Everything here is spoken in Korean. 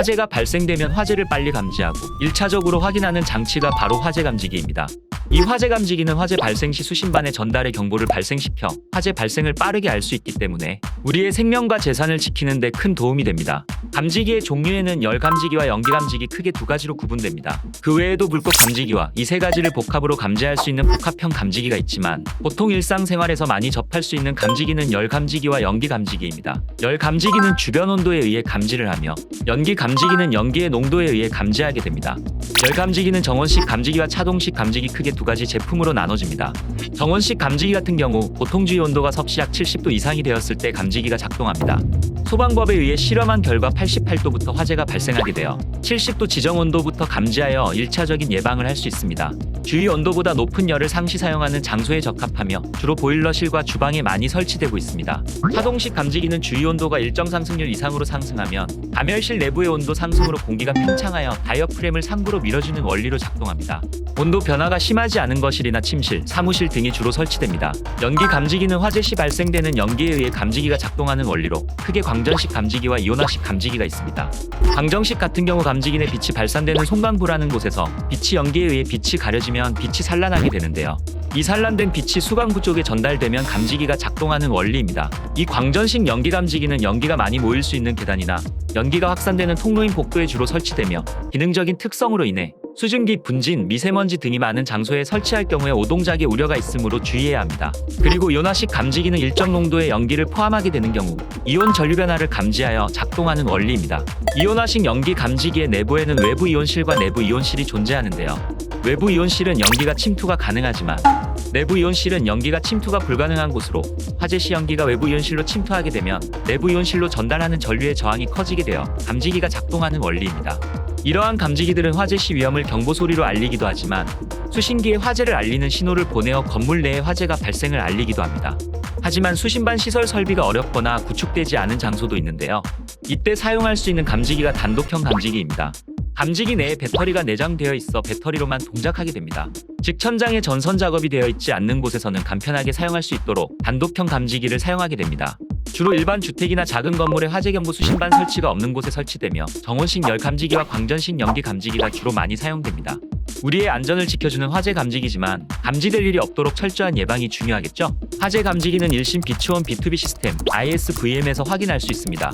화재가 발생되면 화재를 빨리 감지하고 1차적으로 확인하는 장치가 바로 화재 감지기입니다. 이 화재 감지기는 화재 발생 시 수신반에 전달의 경보를 발생시켜 화재 발생을 빠르게 알 수 있기 때문에 우리의 생명과 재산을 지키는 데 큰 도움이 됩니다. 감지기의 종류에는 열 감지기와 연기 감지기 크게 두 가지로 구분됩니다. 그 외에도 불꽃 감지기와 이 세 가지를 복합으로 감지할 수 있는 복합형 감지기가 있지만 보통 일상생활에서 많이 접할 수 있는 감지기는 열 감지기와 연기 감지기입니다. 열 감지기는 주변 온도에 의해 감지를 하며 연기 감지기는 연기의 농도에 의해 감지하게 됩니다. 열 감지기는 정원식 감지기와 차동식 감지기 크게 두 가지 제품으로 나눠집니다. 정원식 감지기 같은 경우 보통 주위 온도가 섭씨 약 70도 이상이 되었을 때 감지 기가 작동합니다. 소방법에 의해 실험한 결과 88도부터 화재가 발생하게 되어 70도 지정 온도부터 감지하여 1차적인 예방을 할 수 있습니다. 주위 온도보다 높은 열을 상시 사용하는 장소에 적합하며 주로 보일러실과 주방에 많이 설치되고 있습니다. 파동식 감지기는 주위 온도가 일정 상승률 이상으로 상승하면 가멸실 내부의 온도 상승으로 공기가 팽창하여 다이어프램을 상부로 밀어주는 원리로 작동합니다. 온도 변화가 심하지 않은 거실이나 침실, 사무실 등이 주로 설치됩니다. 연기 감지기는 화재 시 발생되는 연기에 의해 감지기가 작동하는 원리로 크게 광전식 감지기와 이온화식 감지기가 있습니다. 광정식 같은 경우 감지기 내 빛이 발산되는 송광부라는 곳에서 빛이 연기에 의해 빛이 가려지면 빛이 산란하게 되는데요. 이 산란된 빛이 수광부 쪽에 전달되면 감지기가 작동하는 원리입니다. 이 광전식 연기 감지기는 연기가 많이 모일 수 있는 계단이나 연기가 확산되는 통로인 복도에 주로 설치되며 기능적인 특성으로 인해 수증기, 분진, 미세먼지 등이 많은 장소에 설치할 경우에 오동작의 우려가 있으므로 주의해야 합니다. 그리고 이온화식 감지기는 일정 농도의 연기를 포함하게 되는 경우 이온 전류 변화를 감지하여 작동하는 원리입니다. 이온화식 연기 감지기의 내부에는 외부 이온실과 내부 이온실이 존재하는데요. 외부 이온실은 연기가 침투가 가능하지만 내부 이온실은 연기가 침투가 불가능한 곳으로 화재 시 연기가 외부 이온실로 침투하게 되면 내부 이온실로 전달하는 전류의 저항이 커지게 되어 감지기가 작동하는 원리입니다. 이러한 감지기들은 화재 시 위험을 경보 소리로 알리기도 하지만 수신기에 화재를 알리는 신호를 보내어 건물 내에 화재가 발생을 알리기도 합니다. 하지만 수신반 시설 설비가 어렵거나 구축되지 않은 장소도 있는데요. 이때 사용할 수 있는 감지기가 단독형 감지기입니다. 감지기 내에 배터리가 내장되어 있어 배터리로만 동작하게 됩니다. 즉 천장에 전선 작업이 되어 있지 않는 곳에서는 간편하게 사용할 수 있도록 단독형 감지기를 사용하게 됩니다. 주로 일반 주택이나 작은 건물에 화재 경보 수신반 설치가 없는 곳에 설치되며 정원식 열 감지기와 광전식 연기 감지기가 주로 많이 사용됩니다. 우리의 안전을 지켜주는 화재 감지기지만 감지될 일이 없도록 철저한 예방이 중요하겠죠? 화재 감지기는 일심 비추원 B2B 시스템 ISVM에서 확인할 수 있습니다.